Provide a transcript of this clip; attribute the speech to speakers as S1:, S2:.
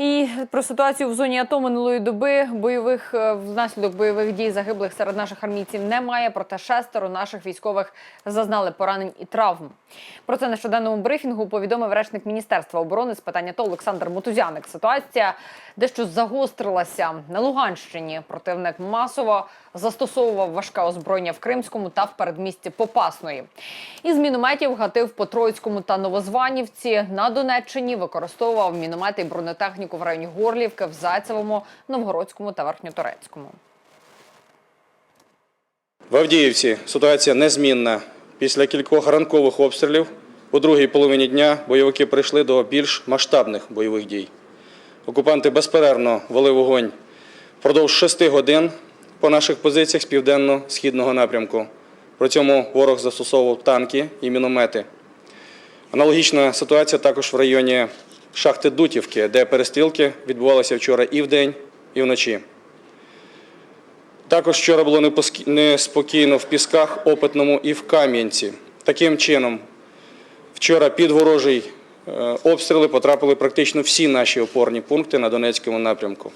S1: І про ситуацію в зоні АТО минулої доби бойових е, внаслідок бойових дій загиблих серед наших армійців немає. Проте шестеро наших військових зазнали поранень і травм. Про це на щоденному брифінгу повідомив речник міністерства оборони з питання АТО Олександр Мотузяник. Ситуація дещо загострилася на Луганщині. Противник масово застосовував важке озброєння в Кримському та в передмісті Попасної. Із мінометів гатив по Троїцькому та Новозванівці. На Донеччині використовував міномети і бронетехніку в районі Горлівки, в Зайцевому, Новгородському та Верхньоторецькому.
S2: В Авдіївці ситуація незмінна. Після кількох ранкових обстрілів у другій половині дня бойовики прийшли до більш масштабних бойових дій. Окупанти безперервно вели вогонь впродовж шести годин по наших позиціях з південно-східного напрямку. При цьому ворог застосовував танки і міномети. Аналогічна ситуація також в районі шахти Дутівки, де перестрілки відбувалися вчора і вдень, і вночі. Також вчора було неспокійно в Пісках, Опитному і в Кам'янці. Таким чином, вчора під ворожий е, обстріли потрапили практично всі наші опорні пункти на Донецькому напрямку.